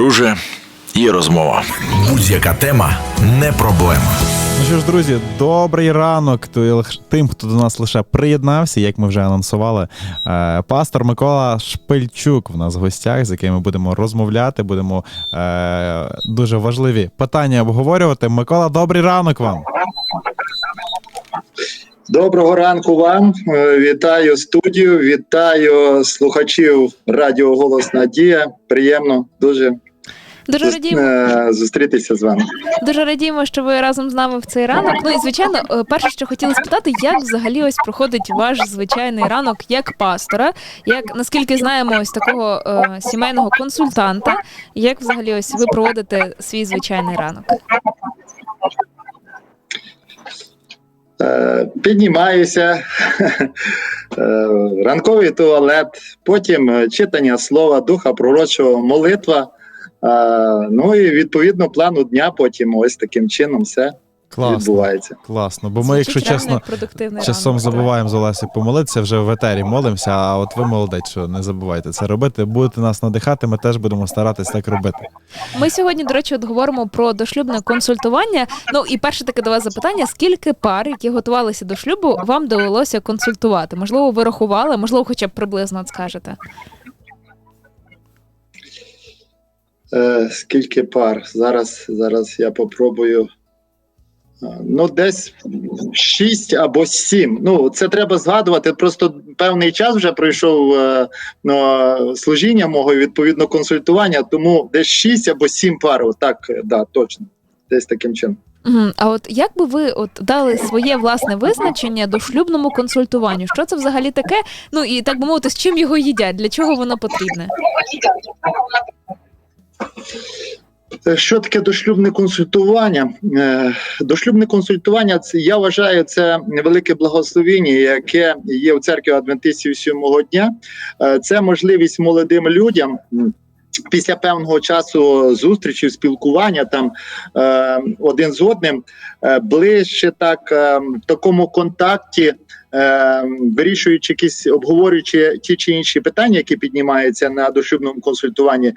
друже, є розмова. Будь-яка тема не проблема. Ну що ж, друзі, добрий ранок тим, хто до нас лише приєднався, як ми вже анонсували. Е, Пастор Микола Шпильчук в нас в гостях, з яким ми будемо розмовляти, будемо е, дуже важливі питання обговорювати. Микола, добрий ранок вам. Доброго ранку вам. Е, Вітаю студію, вітаю слухачів Радіо Голос Надія. Приємно дуже Дуже радіємо, е, зустрітися з вами. дуже радіємо, що ви разом з нами в цей ранок. Ну і звичайно, е, перше, що хотіли спитати, як взагалі ось проходить ваш звичайний ранок як пастора, як наскільки знаємо, ось такого е, сімейного консультанта, як взагалі ось ви проводите свій звичайний ранок? Е, Піднімаюся, ранковий туалет, потім читання слова, духа пророчого, молитва. Е, Ну і відповідно плану дня. Потім ось таким чином все Класно, відбувається. класно. Бо ми, Звучить якщо чесно, часом ранок. забуваємо з Олесі помолитися, вже в етері молимося, а от ви молодець, що не забувайте це робити. Будете нас надихати, ми теж будемо старатись так робити. Ми сьогодні, до речі, от говоримо про дошлюбне консультування. Ну і перше таке до вас запитання: скільки пар, які готувалися до шлюбу, вам довелося консультувати? Можливо, ви рахували, можливо, хоча б приблизно от скажете. Е, скільки пар? Зараз, зараз я попробую. Е, Ну, десь шість або сім. Ну, це треба згадувати. Просто певний час вже пройшов ну, служіння мого і відповідно консультування, тому десь шість або сім пар. Так, да, точно. Десь таким чином. А от як би ви от дали своє власне визначення до шлюбному консультуванню? Що це взагалі таке? Ну і так би мовити, з чим його їдять? Для чого воно потрібне? Е, Що таке дошлюбне консультування? Е, Дошлюбне консультування я вважаю це велике благословіння, яке є в церкві адвентистів сьомого дня. Е, Це можливість молодим людям. Після певного часу зустрічі, спілкування там один з одним ближче, так в такому контакті, е, вирішуючи якісь обговорюючи ті чи інші питання, які піднімаються на дошлюбному консультуванні,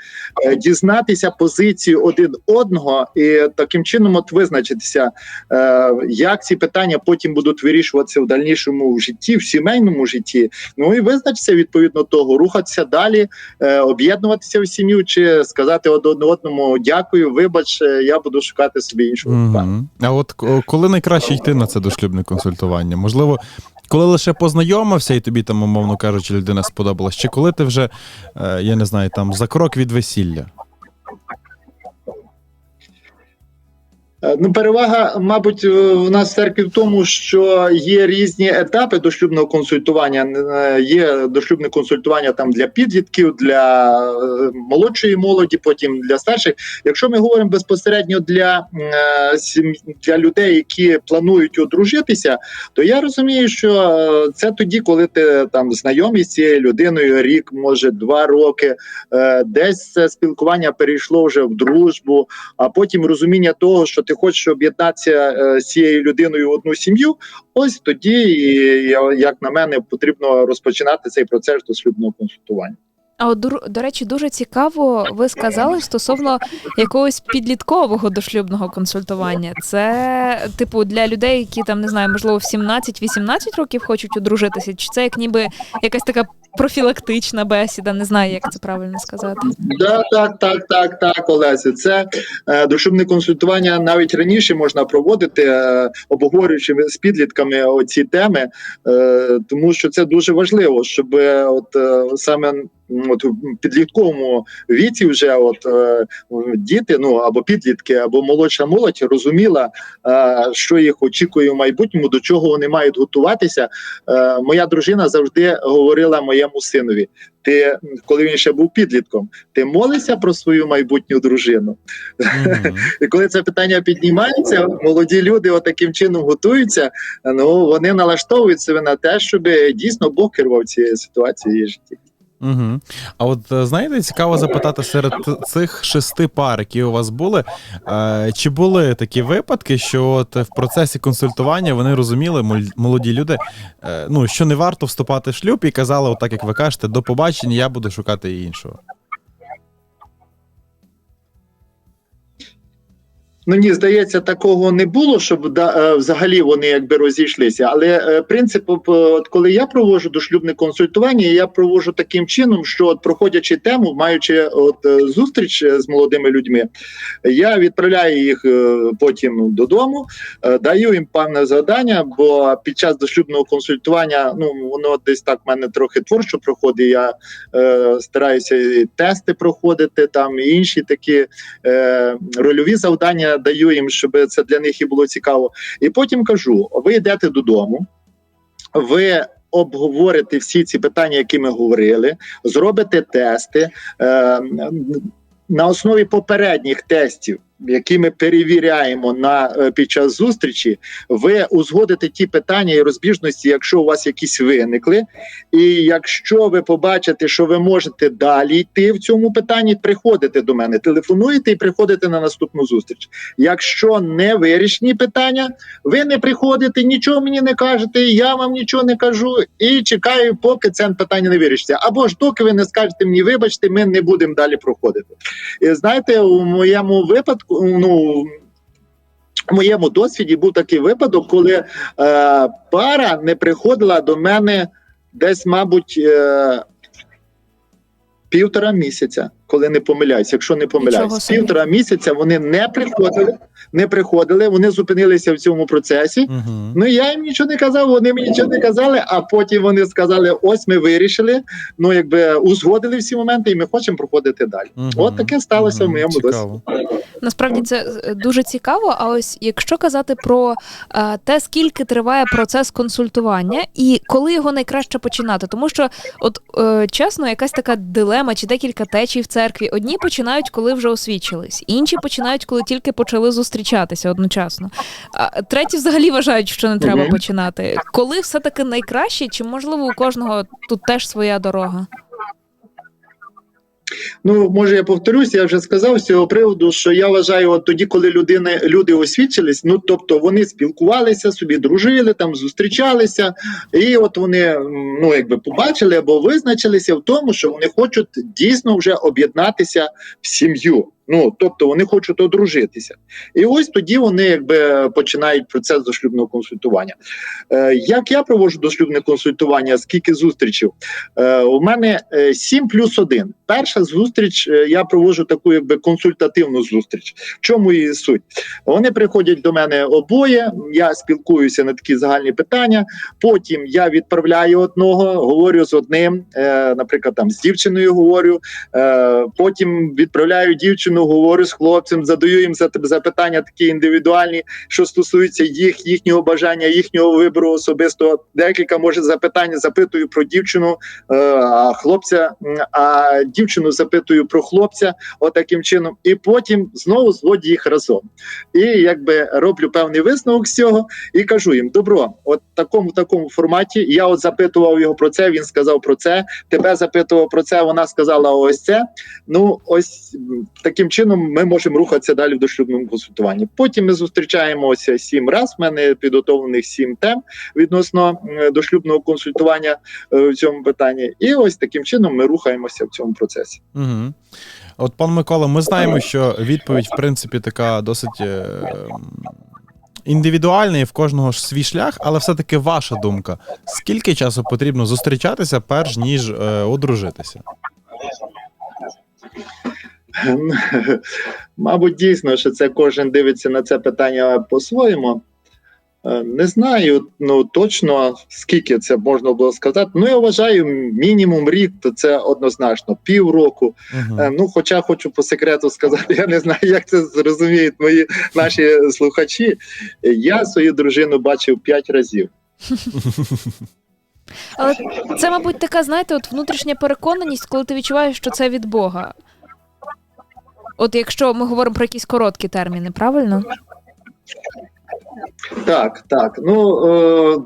е, дізнатися позицію один одного і таким чином от визначитися, е, як ці питання потім будуть вирішуватися в дальнішому житті, в сімейному житті. Ну і визначитися відповідно того, рухатися далі, е, об'єднуватися в сім'ю чи сказати один одному дякую, вибач, е, я буду шукати собі іншого. Угу. А от коли найкраще йти на це дошлюбне консультування? Можливо, коли лише познайомився і тобі там, умовно кажучи, людина сподобалась, чи коли ти вже, е, я не знаю, там за крок від весілля? Ну, перевага, мабуть, е, в нас церкві в тому, що є різні етапи дошлюбного консультування. Е, Є дошлюбне консультування там для підлітків, для е, молодшої молоді, потім для старших. Якщо ми говоримо безпосередньо для, е, для людей, які планують одружитися, то я розумію, що е, це тоді, коли ти там знайомий з цією людиною рік, може два роки, е, десь це спілкування перейшло вже в дружбу, а потім розуміння того, що ти хочеш об'єднатися е, з цією людиною в одну сім'ю. Ось тоді, як на мене, потрібно розпочинати цей процес дослідного консультування. А от до речі, дуже цікаво, ви сказали стосовно якогось підліткового дошлюбного консультування. Це типу для людей, які там не знаю, можливо, в 17-18 років хочуть одружитися, чи це як ніби якась така профілактична бесіда, не знаю, як це правильно сказати. Да, так, так, так, так, Олесі. Це е, душевне консультування навіть раніше можна проводити, е, обговорюючи з підлітками оці теми, е, тому що це дуже важливо, щоб е, от е, саме от в підлітковому віці вже от е, діти, ну або підлітки, або молодша молодь розуміла, е, що їх очікує в майбутньому, до чого вони мають готуватися. Е, моя дружина завжди говорила моєму синові. Ти, коли він ще був підлітком, ти молишся про свою майбутню дружину. І коли це питання піднімається, молоді люди отаким чином готуються. Ну вони налаштовують себе на те, щоб дійсно Бог керував цією ситуацією в її житті. Угу. А от е, знаєте, цікаво запитати серед цих шести пар, які у вас були, е, чи були такі випадки, що от в процесі консультування вони розуміли, молоді люди, е, ну що не варто вступати в шлюб і казали, отак як ви кажете, до побачення, я буду шукати іншого. Мені здається, такого не було, щоб да, е, взагалі вони якби розійшлися. Але е, принцип, от коли я проводжу дошлюбне консультування, я проводжу таким чином, що от проходячи тему, маючи от е, зустріч е, з молодими людьми, я відправляю їх е, потім додому, е, даю їм певне завдання, бо під час дошлюбного консультування, ну воно десь так в мене трохи творчо проходить. Я е, стараюся і тести проходити там і інші такі е, рольові завдання даю їм, щоб це для них і було цікаво. І потім кажу: ви йдете додому, ви. Обговорите всі ці питання, які ми говорили, зробите тести е, на основі попередніх тестів, які ми перевіряємо на е, під час зустрічі. Ви узгодите ті питання і розбіжності, якщо у вас якісь виникли. І якщо ви побачите, що ви можете далі йти в цьому питанні, приходите до мене, телефонуєте і приходите на наступну зустріч. Якщо не вирішені питання, ви не приходите, нічого мені не кажете, я вам нічого не кажу, і чекаю, поки це питання не вирішиться. Або ж доки ви не скажете мені, вибачте, ми не будемо далі проходити. І знаєте, у моєму випадку, ну. У моєму досвіді був такий випадок, коли е, пара не приходила до мене десь, мабуть, е, півтора місяця, коли не помиляюсь, якщо не помиляюсь, півтора місяця вони не приходили, не приходили, вони зупинилися в цьому процесі. Угу. Ну я їм нічого не казав, вони мені нічого не казали. А потім вони сказали: ось ми вирішили. Ну якби узгодили всі моменти, і ми хочемо проходити далі. От таке сталося в моєму досвіді. Насправді це е, дуже цікаво. А ось якщо казати про е, те, скільки триває процес консультування, і коли його найкраще починати, тому що, от е, чесно, якась така дилема чи декілька течій в церкві. Одні починають, коли вже освічились, інші починають, коли тільки почали зустрічатися одночасно. А треті взагалі вважають, що не треба починати. Коли все таки найкраще, чи можливо у кожного тут теж своя дорога? Ну може я повторюсь, я вже сказав з цього приводу, що я вважаю, от тоді, коли людини люди освічились, ну тобто вони спілкувалися собі, дружили там, зустрічалися, і от вони ну якби побачили або визначилися в тому, що вони хочуть дійсно вже об'єднатися в сім'ю. Ну тобто вони хочуть одружитися, і ось тоді вони якби починають процес дошлюбного консультування. Е, як я проводжу дошлюбне консультування? Скільки зустрічів? Е, у мене е, 7 плюс 1. Перша зустріч е, я проводжу таку якби консультативну зустріч. В чому її суть? Вони приходять до мене обоє. Я спілкуюся на такі загальні питання. Потім я відправляю одного, говорю з одним, е, наприклад, там з дівчиною говорю. Е, потім відправляю дівчину, говорю з хлопцем, задаю їм запитання такі індивідуальні, що стосуються їх, їхнього бажання, їхнього вибору особисто. Декілька може запитань запитую про дівчину, е, а хлопця, а дівчину запитую про хлопця, отаким чином, і потім знову зводю їх разом. І якби роблю певний висновок з цього і кажу їм: добро, от такому такому форматі. Я от запитував його про це. Він сказав про це. Тебе запитував про це. Вона сказала ось це. Ну ось м, таким чином ми можемо рухатися далі в дошлюбному консультуванні. Потім ми зустрічаємося сім раз. В мене підготовлених сім тем відносно дошлюбного консультування е, в цьому питанні. І ось таким чином ми рухаємося в цьому процесі. Угу. От, пан Микола, ми знаємо, що відповідь, в принципі, така досить е, м, індивідуальна і в кожного ж свій шлях, але все-таки ваша думка. Скільки часу потрібно зустрічатися, перш ніж е, одружитися? Мабуть, дійсно, що це кожен дивиться на це питання по-своєму. Е, Не знаю ну точно скільки це можна було сказати. Ну я вважаю, мінімум рік, то це однозначно півроку. Угу. Е, Ну, хоча хочу по секрету сказати, я не знаю, як це зрозуміють мої наші слухачі. Я свою дружину бачив п'ять разів. Але це, мабуть, така, знаєте, от внутрішня переконаність, коли ти відчуваєш, що це від Бога. От якщо ми говоримо про якісь короткі терміни, правильно? Так, так. Ну е,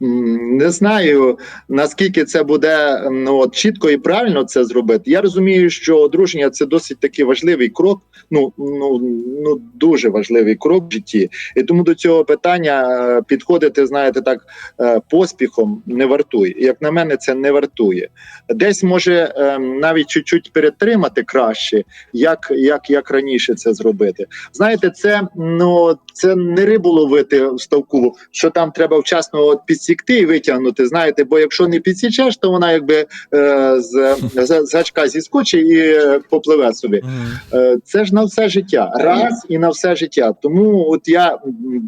не знаю наскільки це буде ну от чітко і правильно це зробити. Я розумію, що одруження це досить такий важливий крок. Ну ну ну дуже важливий крок в житті, і тому до цього питання е, підходити, знаєте, так е, поспіхом не вартує. Як на мене, це не вартує. Десь може е, навіть чуть-чуть перетримати краще, як, як, як раніше це зробити. Знаєте, це ну це не рибу ловити в ставку, що там треба вчасно от підсікти і витягнути. Знаєте, бо якщо не підсічеш, то вона якби е, з, з, з гачка зіскочить і е, попливе собі. Е, Це ж на все життя, раз і на все життя. Тому от я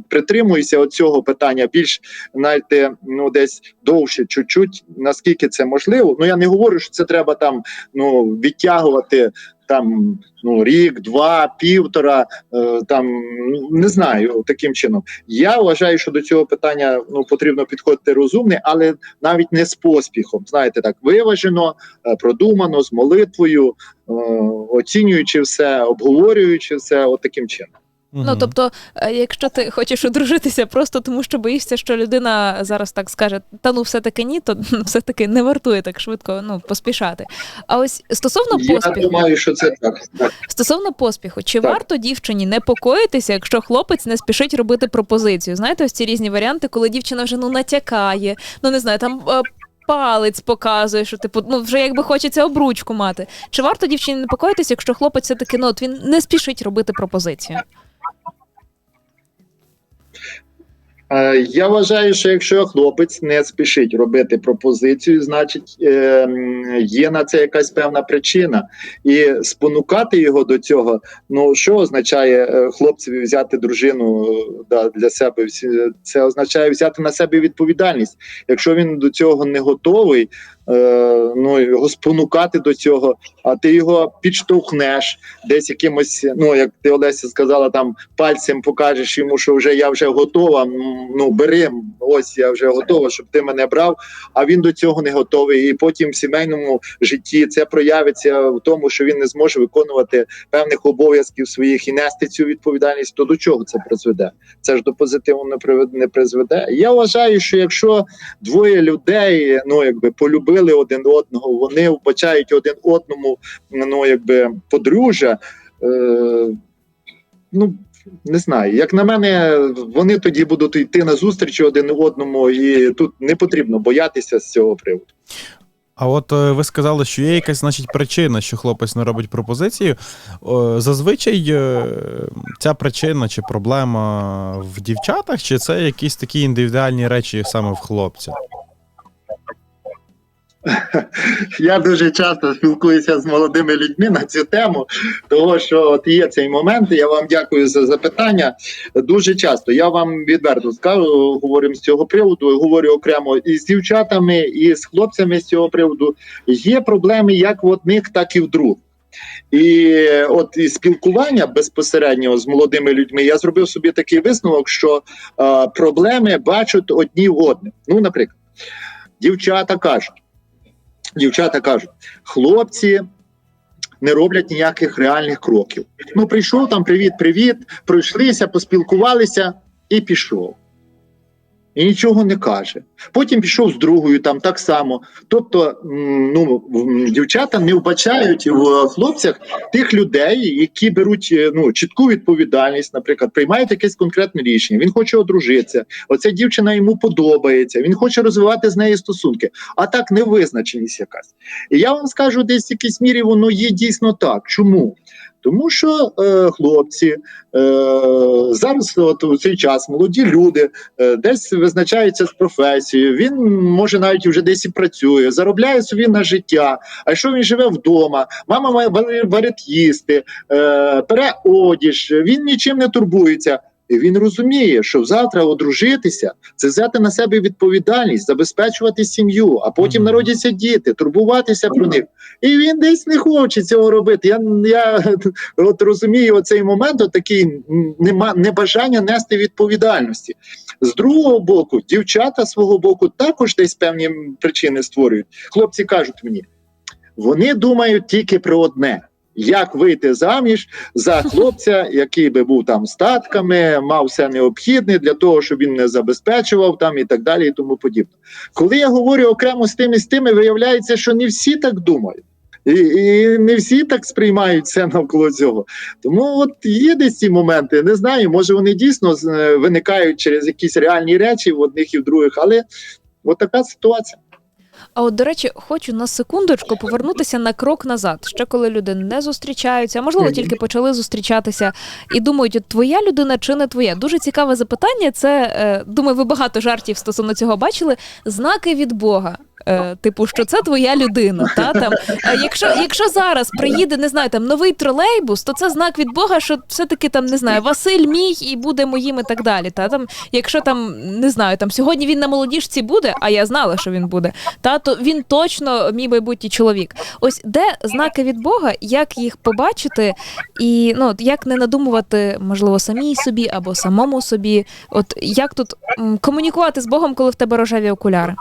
притримуюся от цього питання більш знаєте, ну десь довше, чуть-чуть, наскільки це можливо. Ну я не говорю, що це треба там ну відтягувати. Там ну рік, два, півтора, е, там ну, не знаю таким чином. Я вважаю, що до цього питання ну потрібно підходити розумне, але навіть не з поспіхом. Знаєте, так виважено, е, продумано, з молитвою, е, оцінюючи все, обговорюючи все, от таким чином. Ну тобто, е, якщо ти хочеш одружитися просто тому, що боїшся, що людина зараз так скаже, та ну все-таки ні, то все-таки не вартує так швидко ну, поспішати. А ось стосовно Я поспіху, думаю, що це так. так. стосовно поспіху, чи Так. варто дівчині непокоїтися, якщо хлопець не спішить робити пропозицію? Знаєте, ось ці різні варіанти, коли дівчина вже ну натякає, ну не знаю, там. е, Палець показує, що типу, ну вже якби хочеться обручку мати. Чи варто дівчині непокоїтися, якщо хлопець все таки ну от він не спішить робити пропозицію? Я вважаю, що якщо хлопець не спішить робити пропозицію, значить е, є на це якась певна причина, і спонукати його до цього. Ну що означає е, хлопцеві взяти дружину е, для себе? Це означає взяти на себе відповідальність. Якщо він до цього не готовий, е, ну його спонукати до цього, а ти його підштовхнеш десь якимось, ну як ти Олеся сказала, там пальцем покажеш йому, що вже я вже готова. Ну бери, ось я вже готова, щоб ти мене брав. А він до цього не готовий. І потім в сімейному житті це проявиться в тому, що він не зможе виконувати певних обов'язків своїх і нести цю відповідальність. То до чого це призведе? Це ж до позитиву не призведе. Я вважаю, що якщо двоє людей ну якби полюбили один одного, вони вбачають один одному, ну якби подружжя. Е, ну не знаю, як на мене, вони тоді будуть йти на зустріч один одному, і тут не потрібно боятися з цього приводу. А от е, ви сказали, що є якась значить причина, що хлопець не робить пропозицію. Зазвичай е, ця причина чи проблема в дівчатах, чи це якісь такі індивідуальні речі саме в хлопця? Я дуже часто спілкуюся з молодими людьми на цю тему, того що от є цей момент. Я вам дякую за запитання. Дуже часто я вам відверто скажу, говоримо з цього приводу. Говорю окремо і з дівчатами, і з хлопцями з цього приводу. Є проблеми як в одних, так і в других. І от і спілкування безпосередньо з молодими людьми я зробив собі такий висновок, що е, проблеми бачать одні в одних. Ну, наприклад, дівчата кажуть. Дівчата кажуть, хлопці не роблять ніяких реальних кроків. Ну, прийшов там, привіт, привіт, пройшлися, поспілкувалися і пішов. І нічого не каже. Потім пішов з другою, там так само. Тобто, ну, дівчата не вбачають в хлопцях тих людей, які беруть е, ну, чітку відповідальність, наприклад, приймають якесь конкретне рішення. Він хоче одружитися. Оця дівчина йому подобається. Він хоче розвивати з нею стосунки. А так невизначеність якась. І я вам скажу, десь в якійсь мірі воно є дійсно так. Чому? Тому що е, хлопці е, зараз, от у цей час, молоді люди е, десь визначаються з професією. Він може навіть вже десь і працює, заробляє собі на життя. А якщо він живе вдома, мама має варить- їсти, е, пере одіж, він нічим не турбується. Він розуміє, що завтра одружитися це взяти на себе відповідальність, забезпечувати сім'ю, а потім народяться діти, турбуватися про них. І він десь не хоче цього робити. Я, я от розумію оцей момент, от такий нема небажання нести відповідальності. З другого боку, дівчата свого боку також десь певні причини створюють. Хлопці кажуть мені, вони думають тільки про одне. Як вийти заміж за хлопця, який би був там статками, мав все необхідне для того, щоб він не забезпечував там і так далі, і тому подібне. Коли я говорю окремо з тими з тими, виявляється, що не всі так думають. І, і не всі так сприймають це навколо цього. Тому от є десь ці моменти. Не знаю, може вони дійсно е, виникають через якісь реальні речі в одних і в других, але от така ситуація. А от, до речі, хочу на секундочку повернутися на крок назад. Ще коли люди не зустрічаються, можливо, тільки почали зустрічатися і думають, от твоя людина чи не твоя. Дуже цікаве запитання. Це е, думаю, ви багато жартів стосовно цього бачили. Знаки від Бога. Е, типу, що це твоя людина. Та там, е, якщо, якщо зараз приїде, не знаю, там новий тролейбус, то це знак від Бога, що все-таки там не знаю, Василь мій і буде моїм і так далі. Та там, якщо там не знаю, там сьогодні він на молодіжці буде, а я знала, що він буде, та то він точно мій майбутній чоловік. Ось де знаки від Бога, як їх побачити, і ну як не надумувати, можливо, самій собі або самому собі. От як тут м, комунікувати з Богом, коли в тебе рожеві окуляри?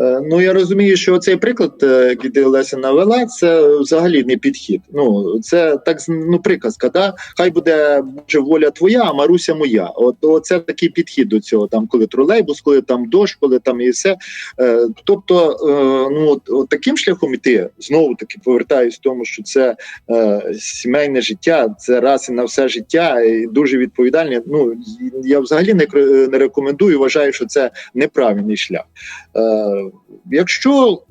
Е, Ну я розумію, що цей приклад, е, який Олеся навела, це взагалі не підхід. Ну це так ну, приказка. Да? Хай буде воля твоя, а Маруся моя. От, це такий підхід до цього. Там коли тролейбус, коли там дощ, коли там і все. Е, тобто, ну от, от таким шляхом іти знову таки повертаюсь тому, що це е, сімейне життя, це раз і на все життя, і дуже відповідальне. Ну я взагалі не, не рекомендую. Вважаю, що це неправильний шлях. Е, якщо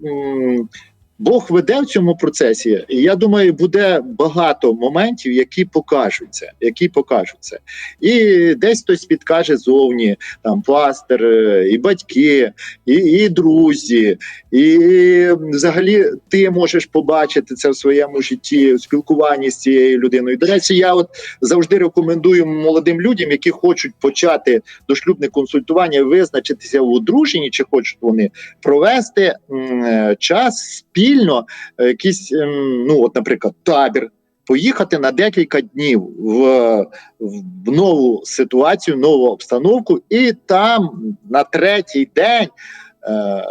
Бог веде в цьому процесі, і я думаю, буде багато моментів, які покажуть це, які покажуть це. І десь хтось підкаже зовні, там пастор, е, і батьки, і, і друзі, і взагалі ти можеш побачити це в своєму житті, в спілкуванні з цією людиною. До речі, я от завжди рекомендую молодим людям, які хочуть почати дошлюбне консультування, визначитися в одруженні, чи хочуть вони провести м, е, час спільно, е, якийсь, ем, ну от, наприклад, табір. Поїхати на декілька днів в, в нову ситуацію, нову обстановку, і там на третій день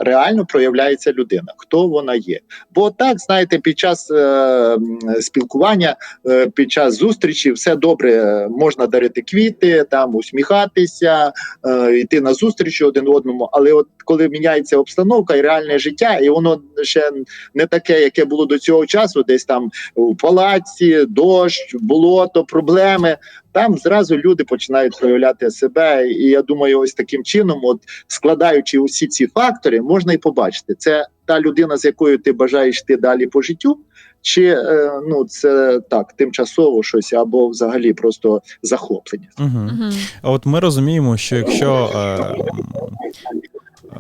реально проявляється людина, хто вона є. Бо так, знаєте, під час е, спілкування, е, під час зустрічі все добре, е, можна дарити квіти, там усміхатися, е, йти на зустріч один одному. Але от коли міняється обстановка і реальне життя, і воно ще не таке, яке було до цього часу, десь там у палаці, дощ, болото, проблеми. Там зразу люди починають проявляти себе, і я думаю, ось таким чином, от складаючи усі ці фактори, можна і побачити, це та людина, з якою ти бажаєш йти далі по життю, чи е, ну це так тимчасово щось, або взагалі просто захоплення. Угу. Угу. А От ми розуміємо, що якщо е,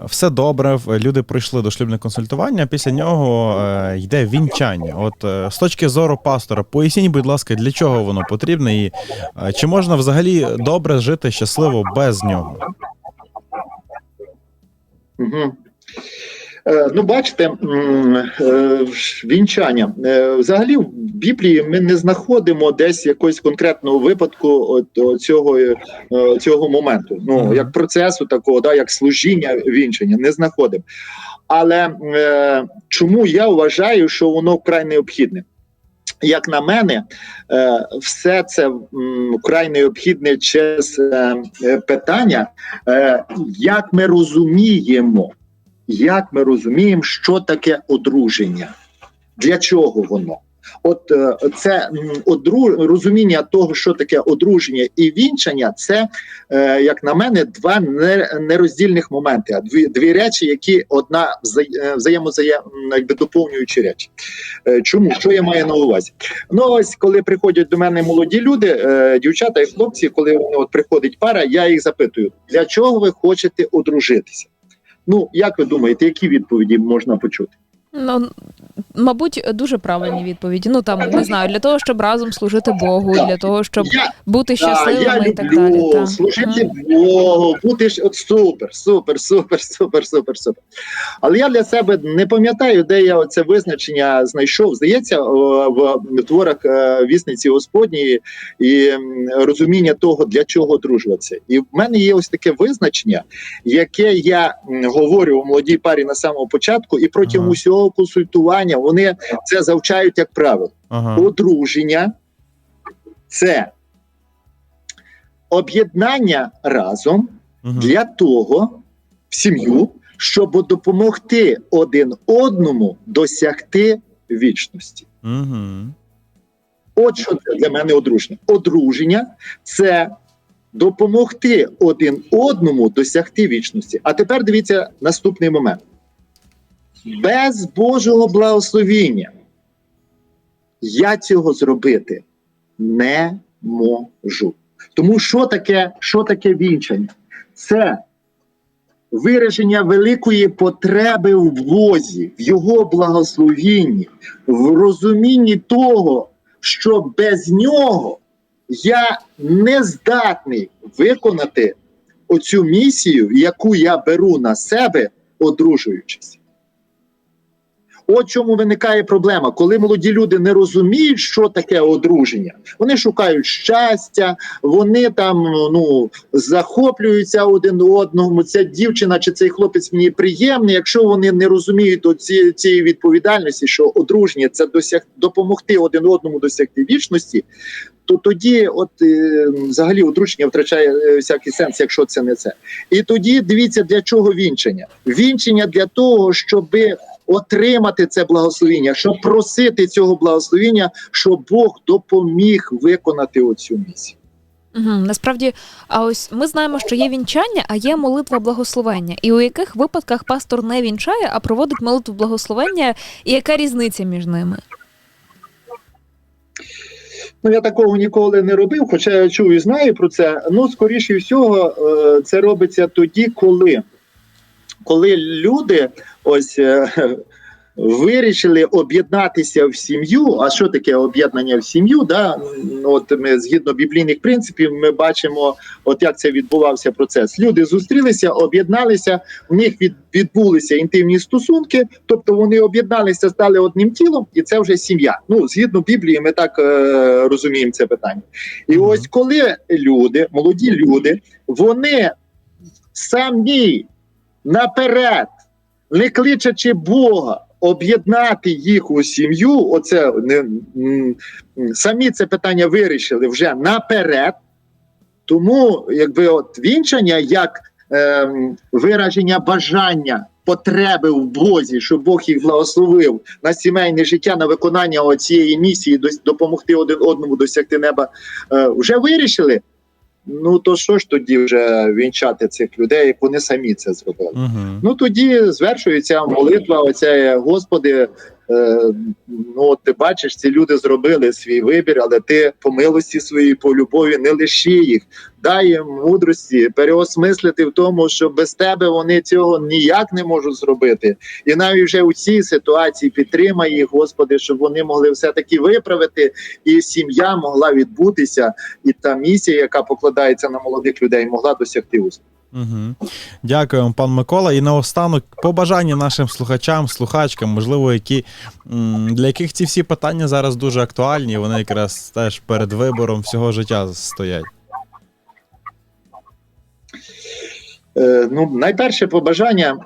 все добре, люди прийшли до шлюбне консультування, після нього е, йде вінчання. От е, з точки зору пастора, поясніть, будь ласка, для чого воно потрібне, і е, чи можна взагалі добре жити щасливо без нього? Угу. Е, ну, бачите, е, вінчання. Е, Взагалі в Біблії ми не знаходимо десь якогось конкретного випадку цього, цього моменту. Ну, як процесу такого, да, як служіння вінчання, не знаходимо. Але чому я вважаю, що воно вкрай необхідне? Як на мене, все це вкрай необхідне через питання, як ми розуміємо, як ми розуміємо, що таке одруження, для чого воно. От е, це одру... розуміння того, що таке одруження і вінчання, це, е, як на мене, два нероздільних моменти, а дві, дві речі, які одна е, взаємозаєм, якби доповнюючі речі. Чому? Що я маю на увазі? Ну ось коли приходять до мене молоді люди, дівчата і хлопці, коли вони от приходить пара, я їх запитую, для чого ви хочете одружитися? Ну, як ви думаєте, які відповіді можна почути? Ну, мабуть, дуже правильні відповіді. Ну там не знаю, для того, щоб разом служити Богу, для того, щоб Я, бути щасливими я і так далі. Служити. Богу, бути ж от супер, супер, супер, супер, супер, супер. Але я для себе не пам'ятаю, де я це визначення знайшов. Здається, в творах е, вісниці Господньої і розуміння того, для чого одружуватися. І в мене є ось таке визначення, яке я говорю у молодій парі на самому початку, і протягом усього шлюбного консультування вони це завчають як правило. Ага. Одруження це об'єднання разом Мгм. для того в сім'ю, щоб допомогти один одному досягти вічності. Мгм. От що це для мене одруження. Одруження це допомогти один одному досягти вічності. А тепер дивіться наступний момент. Без Божого благословіння я цього зробити не можу. Тому що таке, що таке вінчання? Це вираження великої потреби в Бозі, в Його благословінні, в розумінні того, що без нього я не здатний виконати оцю місію, яку я беру на себе, одружуючись. От чому виникає проблема, коли молоді люди не розуміють, що таке одруження. Вони шукають щастя, вони там ну захоплюються один одному. Ця дівчина чи цей хлопець мені приємний. Якщо вони не розуміють оці, цієї відповідальності, що одруження це досяг допомогти один одному досягти вічності, то тоді, от е, взагалі, одруження втрачає е, всякий сенс, якщо це не це. І тоді дивіться, для чого вінчення. Вінчення для того, щоби отримати це благословіння, щоб просити цього благословіння, щоб Бог допоміг виконати оцю місію. Угу. Насправді, а ось ми знаємо, що є вінчання, а є молитва благословення. І у яких випадках пастор не вінчає, а проводить молитву благословення, і яка різниця між ними? Ну я такого ніколи не робив, хоча я чув і знаю про це. Ну, скоріше всього, е, це робиться тоді, коли, коли люди ось. е, Вирішили об'єднатися в сім'ю. А що таке об'єднання в сім'ю? Да? От ми згідно біблійних принципів, ми бачимо, от як це відбувався процес. Люди зустрілися, об'єдналися, в них від, відбулися інтимні стосунки, тобто вони об'єдналися, стали одним тілом, і це вже сім'я. Ну згідно Біблії, ми так е, розуміємо це питання. І ось коли люди, молоді люди, вони самі наперед, не кличачи Бога, об'єднати їх у сім'ю, оце не самі це питання вирішили вже наперед. Тому, якби от вінчання як ем, вираження бажання. Потреби в Бозі, щоб Бог їх благословив на сімейне життя, на виконання цієї місії, допомогти один одному досягти неба, е, вже вирішили. Ну то що ж тоді вже вінчати цих людей, як вони самі це зробили? Мгм. Ну тоді звершується молитва. Оця Господи. Е, ну ти бачиш, ці люди зробили свій вибір, але ти по милості своїй, по любові не лиши їх, дай їм мудрості, переосмислити в тому, що без тебе вони цього ніяк не можуть зробити. І навіть вже у цій ситуації підтримай їх, Господи, щоб вони могли все таки виправити, і сім'я могла відбутися, і та місія, яка покладається на молодих людей, могла досягти успіху. Угу. Дякую вам, пан Микола. І наостанок побажання нашим слухачам, слухачкам, можливо, які для яких ці всі питання зараз дуже актуальні, вони якраз теж перед вибором всього життя стоять. Е, ну, найперше побажання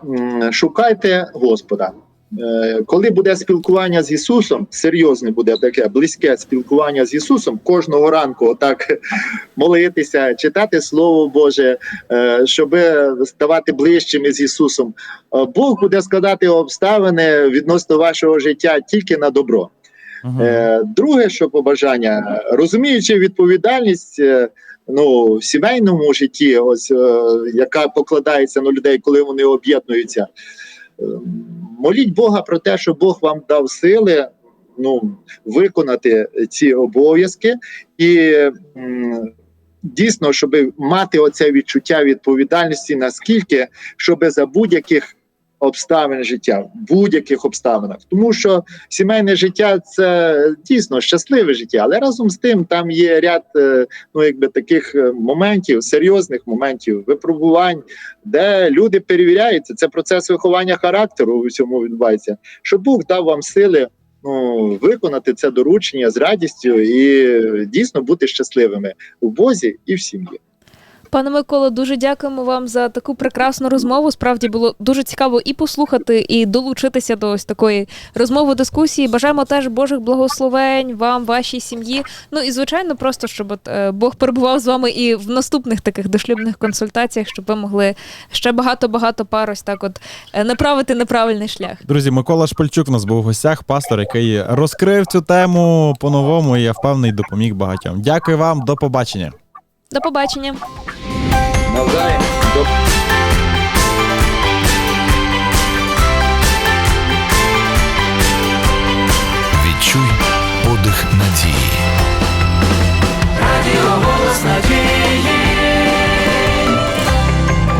шукайте Господа. Е, Коли буде спілкування з Ісусом, серйозне буде таке близьке спілкування з Ісусом, кожного ранку отак молитися, читати Слово Боже, е, щоб ставати ближчими з Ісусом. Е, Бог буде складати обставини відносно вашого життя тільки на добро. Е, Друге, що побажання, розуміючи відповідальність ну, в сімейному житті, ось яка покладається на людей, коли вони об'єднуються. Моліть Бога про те, що Бог вам дав сили ну, виконати ці обов'язки. І дійсно, щоб мати оце відчуття відповідальності, наскільки, щоб за будь-яких обставин життя, в будь-яких обставинах, тому що сімейне життя це дійсно щасливе життя, але разом з тим там є ряд е, ну якби таких е, моментів, серйозних моментів, випробувань, де люди перевіряються. Це процес виховання характеру у всьому відбувається. Щоб Бог дав вам сили. Ну, виконати це доручення з радістю і дійсно бути щасливими у Бозі і в сім'ї. Пане Миколо, дуже дякуємо вам за таку прекрасну розмову. Справді було дуже цікаво і послухати, і долучитися до ось такої розмови, дискусії. Бажаємо теж Божих благословень вам, вашій сім'ї. Ну і звичайно, просто щоб е, Бог перебував з вами і в наступних таких дошлюбних консультаціях, щоб ви могли ще багато багато пар ось так, от е, направити неправильний шлях. Друзі, Микола Шпильчук у нас був в гостях, пастор, який розкрив цю тему по-новому, і я впевнений, допоміг багатьом. Дякую вам, до побачення. До побачення. Відчуй подих надії. Радіо голос надії.